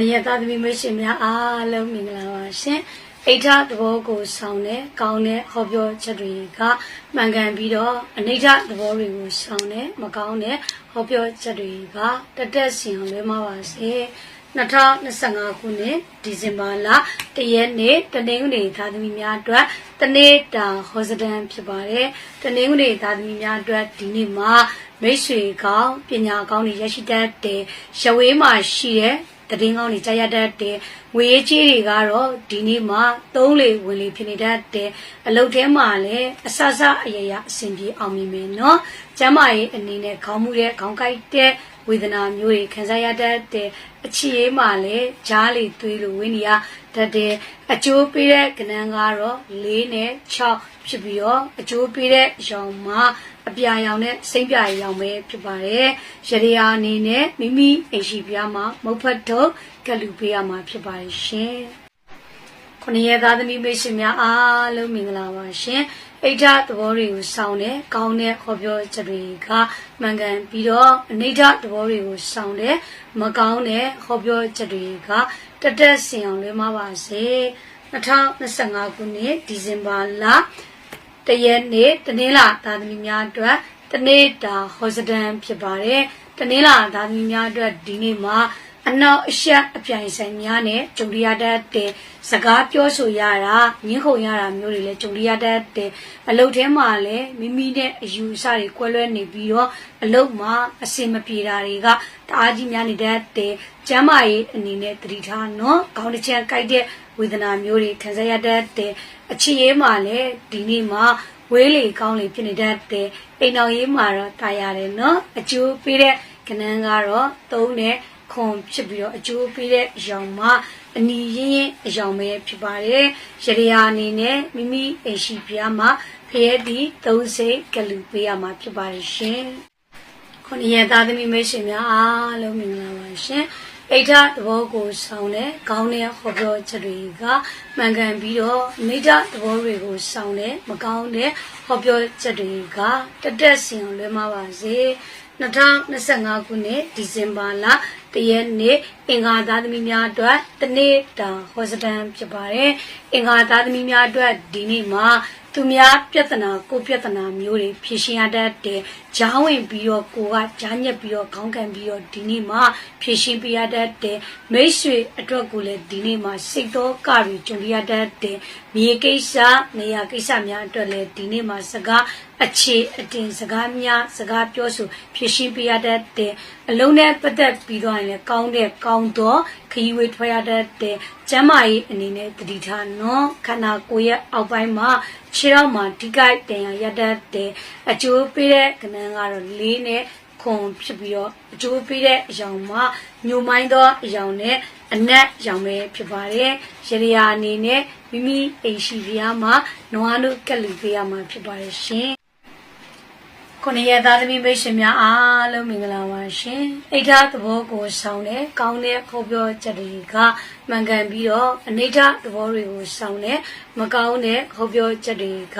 နည်းသားသမီးမိတ်ဆွေများအားလုံးမင်္ဂလာပါရှင်အိဋ္ဌသဘောကိုဆောင်တဲ့ကောင်းတဲ့ဟောပြောချက်တွေကမှန်ကန်ပြီးတော့အနိဋ္ဌသဘောတွေကိုဆောင်တဲ့မကောင်းတဲ့ဟောပြောချက်တွေကတက်တက်စီအောင်လွဲမှာပါစေ2025ခုနှစ်ဒီဇင်ဘာလတရက်နေ့တနင်္ဂနွေသားသမီးများအတွက်တနေ့တာဟောစတန်ဖြစ်ပါတယ်တနင်္ဂနွေသားသမီးများအတွက်ဒီနေ့မှာမိတ်ဆွေကောင်းပညာကောင်းတွေရရှိတတ်တဲ့ရဝေးမှာရှိတဲ့ တည်င်းကောင်းတွေကြားရတတ်တဲ့ငွေရေးကြီးတွေကတော့ဒီနေ့မှာသုံးလေဝင်လေဖြစ်နေတတ်တဲ့အလုပ်ထဲမှာလည်းအဆဆအရရအဆင်ပြေအောင်မြင်မယ်နော်ကျမ်းမာရေးအနေနဲ့ခေါင်းမှုတဲ့ခေါင်းကိုက်တဲ့ ဝေဒနာမျိုးတွေခံစားရတတ်တဲ့အချီရေးမှာလည်းဂျားလေသွေးလိုဝင်းနေရတတ်တဲ့အကျိုးပေးတဲ့ကဏ္ဍကတော့၄နဲ့6ဖြစ်ပြီးတော့အကျိုးပေးတဲ့ရောင်မှာအပြာရောင်နဲ့စိမ့်ပြရောင်ပဲဖြစ်ပါတယ်။ရရအနေနဲ့မိမိအိမ်ရှိပြားမှာမုတ်ဖတ်တော့ကလူပေးရမှာဖြစ်ပါတယ်ရှင်။ခொနည်းသားသမီးမိတ်ဆွေများအားလုံးမင်္ဂလာပါရှင်။ အိဋ္ဌသဘောတွေကိုစောင့်တဲ့ကောင်းတဲ့ဟောပြောချက်တွေကမှန်ကန်ပြီးတော့အနိဋ္ဌသဘောတွေကိုစောင့်တဲ့မကောင်းတဲ့ဟောပြောချက်တွေကတက်တက်စင်အောင်လွှဲမပါစေ။2025ခုနှစ်ဒီဇင်ဘာလတရက်နေ့တနင်္လာသားသမီးများအတွက်တနေ့တာဟောစတန်ဖြစ်ပါတယ်တနင်္လာသားသမီးများအတွက်ဒီနေ့မှာ အနောက်အရှက်အပြိုင်ဆိုင်များနဲ့ဂျုံရီယာတတ်တဲ့စကားပြောဆိုရတာညှင်းခုန်ရတာမျိုးတွေလည်းဂျုံရီယာတတ်တဲ့အလုပ်ထဲမှာလည်းမိမိနဲ့အယူအဆတွေကွဲလွဲနေပြီးတော့အလုပ်မှာအစင်မပြေတာတွေကတအားကြီးများနေတတ်တဲ့ကျမ်းမာရေးအနေနဲ့တတိထားနော်ခေါင်းတစ်ချမ်းကြိုက်တဲ့ဝေဒနာမျိုးတွေခံစားရတတ်တဲ့အချစ်ရေးမှာလည်းဒီနေ့မှာဝေးလေကောင်းလေဖြစ်နေတတ်တဲ့အိမ်တော်ရေးမှာတော့တာရတယ်နော်အကျိုးပေးတဲ့ကဏ္ဍကတော့သုံးတဲ့ ခွန်ဖြစ်ပြီးတော့အကျိုးပေးတဲ့အယောင်မှာအနီရင်းရင်အယောင်ပဲဖြစ်ပါတယ်ရရယာအနေနဲ့မိမိအိမ်ရှိပြားမှာဖရဲသည်သုံးစိတ်ကလူပေးရမှာဖြစ်ပါတယ်ရှင်ခုနှစ်ရက်သားသမီးမိတ်ဆွေများအားလုံးမင်္ဂလာပါရှင်အိဋ္ဌသဘောကိုဆောင်တဲ့ခေါင်းနဲ့ဟောပြောချက်တွေကမှန်ကန်ပြီးတော့မိဋ္ဌသဘောတွေကိုဆောင်တဲ့မကောင်းတဲ့ဟောပြောချက်တွေကတက်တက်စင်အောင်လွဲမှာပါစေ2025ခုနှစ်ဒီဇင်ဘာလ တရက်နေ့အင်္ဂါသားသမီးများအတွက်တနေ့တာဟောစတန်ဖြစ်ပါတယ်အင်္ဂါသားသမီးများအတွက်ဒီနေ့မှာသူများပြဿနာကိုပြဿနာမျိုးတွေဖြေရှင်းရတတ်တဲ့ဂျားဝင်ပြီးတော့ကိုကဂျားညက်ပြီးတော့ခေါင်းကန်ပြီးတော့ဒီနေ့မှာဖြေရှင်းပြရတတ်တဲ့မိတ်ဆွေအတွက်ကိုလည်းဒီနေ့မှာစိတ်တော်ကတွေကြုံရတတ်တဲ့မြေကိစ္စနေရာကိစ္စများအတွက်လည်းဒီနေ့မှာစကားအခြေအတင်စကားများစကားပြောဆိုဖြည့်ရှင်းပြရတဲ့အလုံးနဲ့ပတ်သက်ပြီးတော့လည်းကောင်းတဲ့ကောင်းသောခရီးဝေးထွက်ရတဲ့ကျမ်းမာရေးအနေနဲ့တတိထားနော်ခန္ဓာကိုယ်ရဲ့အောက်ပိုင်းမှာခြေထောက်မှာဒီကိုက်တင်ရရတဲ့အကျိုးပေးတဲ့ကဏ္ဍကတော့လေးနဲ့ခွန်ဖြစ်ပြီးတော့အကျိုးပေးတဲ့အယောင်မှာညိုမိုင်းသောအယောင်နဲ့အနက်ရောင်ပဲဖြစ်ပါတယ်။ရရအနေနဲ့မိမိအိမ်ရှိပြားမှာနွားတို့ကက်လူပေးရမှာဖြစ်ပါတယ်ရှင်။ခုနှစ်ရက်သားသမီးမိတ်ဆွေများအားလုံးမင်္ဂလာပါရှင်။အိဋ္ဌသဘောကိုဆောင်တဲ့ကောင်းတဲ့ခေါ်ပြောချက်တွေကမှန်ကန်ပြီးတော့အနိဋ္ဌသဘောတွေကိုဆောင်တဲ့မကောင်းတဲ့ခေါ်ပြောချက်တွေက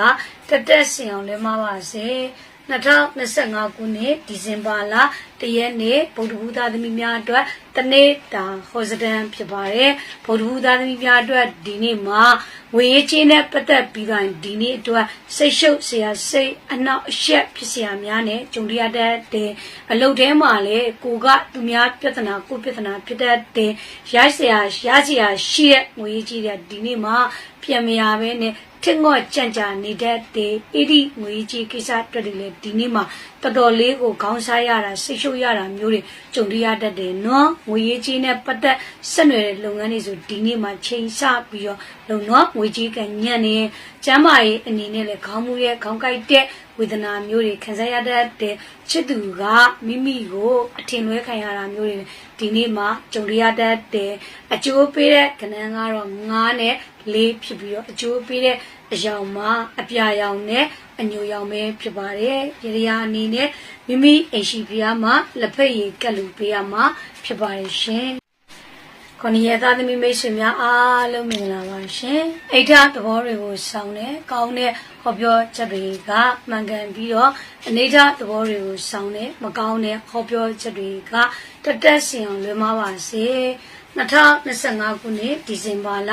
တက်တက်စင်အောင်လဲမပါစေ။ 2025ခုနှစ်ဒီဇင်ဘာလတရက်နေ့ဗုဒ္ဓဘုရားသမီးများအတွက်တနေ့တာဟောစတန်ဖြစ်ပါတယ်ဗုဒ္ဓဘုရားသမီးများအတွက်ဒီနေ့မှာဝေရေးချင်းနဲ့ပတ်သက်ပြီးတိုင်းဒီနေ့အတွက်စိတ်ရှုပ်စရာစိတ်အနောက်အရှက်ဖြစ်စရာများနဲ့ကြုံရတဲ့အလုပ်ထဲမှာလည်းကိုကသူများပြဿနာကိုပြဿနာဖြစ်တဲ့ရစရာရစရာရှိတဲ့ငွေကြီးတဲ့ဒီနေ့မှာပြန်မရဘဲနဲ့ ထင်ငေါ့ကြံ့ကြာနေတတ်တဲ့အဲ့ဒီငွေကြီးကိစ္စအတွက်တွေလည်းဒီနေ့မှာတော်တော်လေးကိုခေါင်းစားရတာစိတ်ရှုပ်ရတာမျိုးတွေကြုံရတတ်တယ်နော်ငွေကြီးနဲ့ပတ်သက်ဆက်နွယ်တဲ့လုပ်ငန်းတွေဆိုဒီနေ့မှာချိန်ဆပြီးတော့လုံနော်ငွေကြီးကညံ့နေကျမ်းမာရေးအနေနဲ့လည်းခေါင်းမူရဲ့ခေါင်းကိုက်တဲ့ ဝေဒနာမျိုးတွေခံစားရတတ်တဲ့ချစ်သူကမိမိကိုအထင်လွဲခံရတာမျိုးတွေဒီနေ့မှာကြုံရတတ်တဲ့အကျိုးပေးတဲ့ကဏ္ဍကတော့9နဲ့4ဖြစ်ပြီးတော့အကျိုးပေးတဲ့အယောင်မှာအပြာရောင်နဲ့အညိုရောင်ပဲဖြစ်ပါတယ်။ရေရာအနေနဲ့မိမိအိမ်ရှိပြားမှာလက်ဖက်ရည်ကက်လူပေးရမှာဖြစ်ပါတယ်ရှင် ခொနည်းသားသမီးမိတ်ဆွေများအားလုံးမင်္ဂလာပါရှင်။အိဋ္ဌသဘောတွေကိုဆောင်တဲ့ကောင်းတဲ့ဟောပြောချက်တွေကမှန်ကန်ပြီးတော့အနိဋ္ဌသဘောတွေကိုဆောင်တဲ့မကောင်းတဲ့ဟောပြောချက်တွေကတက်တက်စင်အောင်လွယ်မပါစေ။2025ခုနှစ်ဒီဇင်ဘာလ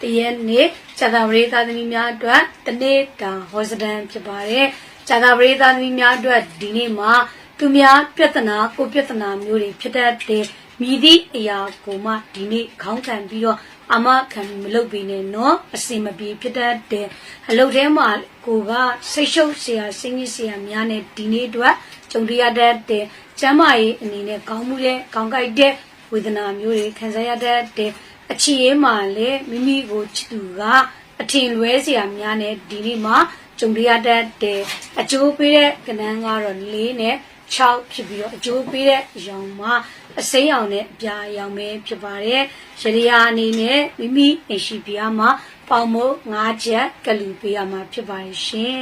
တရက်နေ့ဇာတာပရိသတ်သမီးများအတွက်တနေ့တာဟောစတန်ဖြစ်ပါတယ်ဇာတာပရိသတ်သမီးများအတွက်ဒီနေ့မှာသူများပြဿနာကိုပြဿနာမျိုးတွေဖြစ်တတ်တဲ့ မိသည့်အရာကိုမှဒီနေ့ခေါင်းခံပြီးတော့အမခံမလုပ်ပြီးနဲ့နော်အစင်မပြေဖြစ်တတ်တဲ့အလုပ်ထဲမှာကိုကစိတ်ရှုပ်เสียစိတ်ညစ်เสียများနဲ့ဒီနေ့အတွက်ကြုံရတတ်တဲ့ကျမ်းမာရေးအနေနဲ့ကောင်းမှုတဲ့ကောင်းကြိုက်တဲ့ဝေဒနာမျိုးတွေခံစားရတတ်တဲ့အချီရေးမှာလည်းမိမိကိုချစ်သူကအထင်လွဲเสียများနဲ့ဒီနေ့မှာကြုံရတတ်တဲ့အကျိုးပေးတဲ့ကဏ္ဍကတော့၄နဲ့6ဖြစ်ပြီးတော့အကျိုးပေးတဲ့အရောင်မှာ အစိမ်းရောင်နဲ့အပြာရောင်ပဲဖြစ်ပါတယ်။ရရိယာအနေနဲ့မိမိအိမ်ရှိပြားမှာပေါင်မိုး၅ချက်ကလူပေးရမှာဖြစ်ပါတယ်ရှင်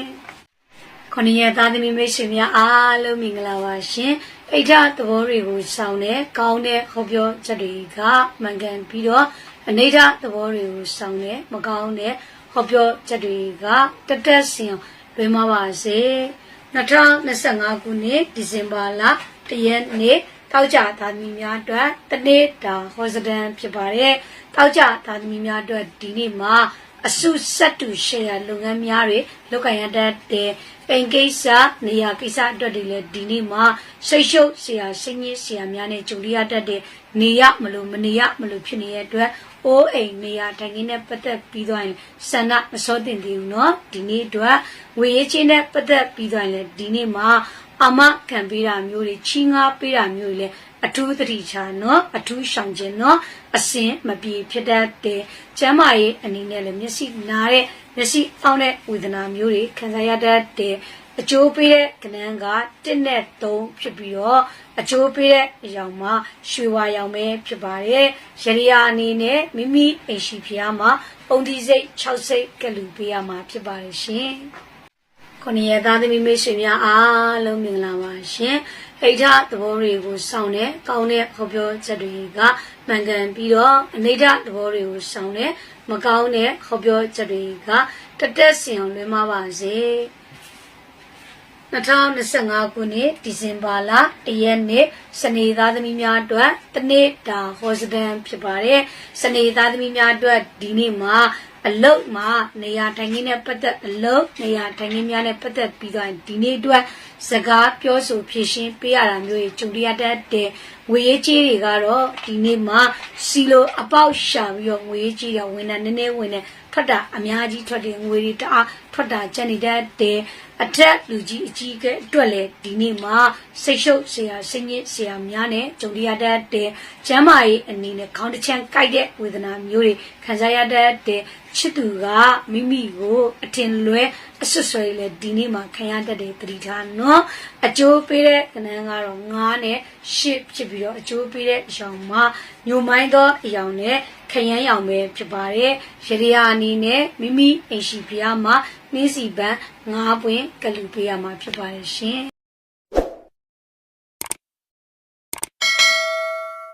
။ခொနည်းသားသမီးမိတ်ဆွေများအားလုံးမင်္ဂလာပါရှင်။အိဋ္ဌသဘောတွေကိုစောင့်တဲ့ကောင်းတဲ့ဟောပြောချက်တွေကမှန်ကန်ပြီးတော့အနိဋ္ဌသဘောတွေကိုစောင့်တဲ့မကောင်းတဲ့ဟောပြောချက်တွေကတက်တက်စင်လွင်မပါစေ။2025ခုနှစ်ဒီဇင်ဘာလတရက်နေ့ တောက်ကြသားသမီးများအတွက်တနေ့တာဟောစဒန်ဖြစ်ပါတယ်။တောက်ကြသားသမီးများအတွက်ဒီနေ့မှာအစုဆက်တူရှယ်ယာလုပ်ငန်းများတွေလုပ်ကိုင်ရတတ်တဲ့အိမ်ကိစ္စနေရာကိစ္စအတွက်တွေလည်းဒီနေ့မှာစိတ်ရှုပ်ဆရာစိတ်ညစ်ဆရာများနဲ့ကြုံရတတ်တဲ့နေရမလို့မနေရမလို့ဖြစ်နေတဲ့အတွက်အိုးအိမ်နေရာတိုင်ကြီးနဲ့ပတ်သက်ပြီးတော့ဆန္ဒမစောတင်သေးဘူးเนาะဒီနေ့အတွက်ဝေရေးချင်းနဲ့ပတ်သက်ပြီးတော့လည်းဒီနေ့မှာ အမခံပေးတာမျိုးတွေချီးငါးပေးတာမျိုးတွေလည်းအထူးသတိချာနော်အထူးရှောင်ခြင်းနော်အစင်မပြေဖြစ်တတ်တဲ့ကျမ်းမာရေးအနေနဲ့လည်းမျက်စိနားတဲ့မျက်စိအောင်းတဲ့ဝေဒနာမျိုးတွေခံစားရတတ်တဲ့အကျိုးပေးတဲ့ကဏ္ဍက1နဲ့3ဖြစ်ပြီးတော့အကျိုးပေးတဲ့အရောင်မှာရွှေဝါရောင်ပဲဖြစ်ပါတယ်ရရိယာအနေနဲ့မိမိအိမ်ရှိဖျားမှာပုံဒီစိတ်6စိတ်ကလူပေးရမှာဖြစ်ပါတယ်ရှင် ခொနည်းသားသမီးမိတ်ဆွေများအားလုံးမင်္ဂလာပါရှင်ဟိဋ္ဌသဘောတွေကိုစောင့်တဲ့ကောင်းတဲ့ဟောပြောချက်တွေကမှန်ကန်ပြီးတော့အနိဋ္ဌသဘောတွေကိုစောင့်တဲ့မကောင်းတဲ့ဟောပြောချက်တွေကတတက်စင်အောင်လွှဲမပါစေ2025ခုနှစ်ဒီဇင်ဘာလတရက်နေ့စနေသားသမီးများအတွက်တနေ့တာဟောစဒန်ဖြစ်ပါတယ်စနေသားသမီးများအတွက်ဒီနေ့မှာ အလုတ်မှာနေရာထိုင်ခင်းနဲ့ပတ်သက်အလုတ်နေရာထိုင်ခင်းများနဲ့ပတ်သက်ပြီးတော့ဒီနေ့အတွက် စကားပြောဆိုဖြည့်ရှင်းပေးရတာမျိုးတွေကြုံရတတ်တဲ့ငွေရေးကြေးတွေကတော့ဒီနေ့မှာစီလိုအပေါက်ရှာပြီးတော့ငွေရေးကြေးတွေဝင်တာနည်းနည်းဝင်တယ်ထွက်တာအများကြီးထွက်တယ်ငွေတွေတအားထွက်တာကျန်နေတတ်တယ်အထက်လူကြီးအကြီးကဲအတွက်လည်းဒီနေ့မှာစိတ်ရှုပ်ဆရာစိတ်ညစ်ဆရာများနဲ့ကြုံရတတ်တဲ့ကျမ်းမာရေးအနေနဲ့ခေါင်းတစ်ချမ်းကိုက်တဲ့ဝေဒနာမျိုးတွေခံစားရတတ်တဲ့ချစ်သူကမိမိကိုအထင်လွဲအဆွဆွဲလေဒီနေ့မှာခံရတတ်တဲ့တတိထားနော်အကျိုးပေးတဲ့ကဏ္ဍကတော့9နဲ့10ဖြစ်ပြီးတော့အကျိုးပေးတဲ့အရောင်မှာညိုမိုင်းသောအရောင်နဲ့ခရမ်းရောင်ပဲဖြစ်ပါတယ်ရရိယာအနေနဲ့မိမိအိမ်ရှိဖျားမှာနှင်းစီပန်း၅ပွင့်ကလူပေးရမှာဖြစ်ပါတယ်ရှင်